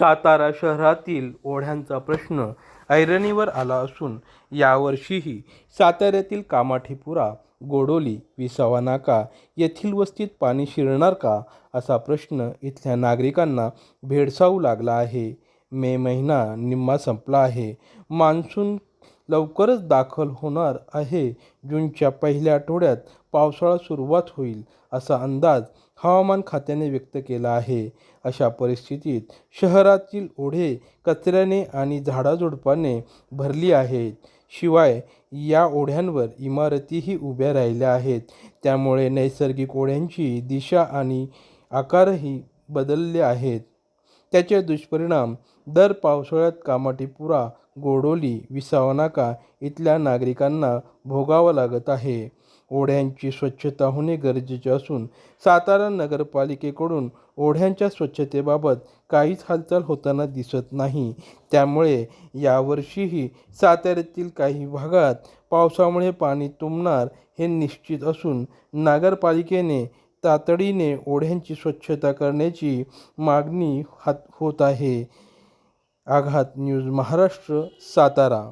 सातारा शहरातील ओढ्यांचा प्रश्न ऐरणीवर आला असून यावर्षीही साताऱ्यातील कामाठीपुरा गोडोली विसावा नाका येथील वस्तीत पाणी शिरणार का असा प्रश्न इथल्या नागरिकांना भेडसावू लागला आहे. मे महिना निम्मा संपला आहे. मान्सून लवकरच दाखल होणार आहे. जूनच्या पहिल्या आठवड्यात पावसाळा सुरुवात होईल असा अंदाज हवामान खात्याने व्यक्त केला आहे. अशा परिस्थितीत शहरातील ओढे कचऱ्याने आणि झाडाझुडपाने भरली आहेत. शिवाय या ओढ्यांवर इमारतीही उभ्या राहिल्या आहेत. त्यामुळे नैसर्गिक ओढ्यांची दिशा आणि आकारही बदलले आहेत. त्याचे दुष्परिणाम दर पावसाळ्यात कामाठीपुरा गोडोली विसावा नाका इथल्या नागरिकांना भोगावं लागत आहे. ओढ्यांची स्वच्छता होणे गरजेचे असून सातारा नगरपालिकेकडून ओढ्यांच्या स्वच्छतेबाबत काहीच हालचाल होताना दिसत नाही. त्यामुळे यावर्षीही साताऱ्यातील काही भागात पावसामुळे पाणी तुंबणार हे निश्चित असून नगरपालिकेने तातडीने ओढ्यांची स्वच्छता करण्याची मागणी हात होत आहे. आघात न्यूज महाराष्ट्र सातारा.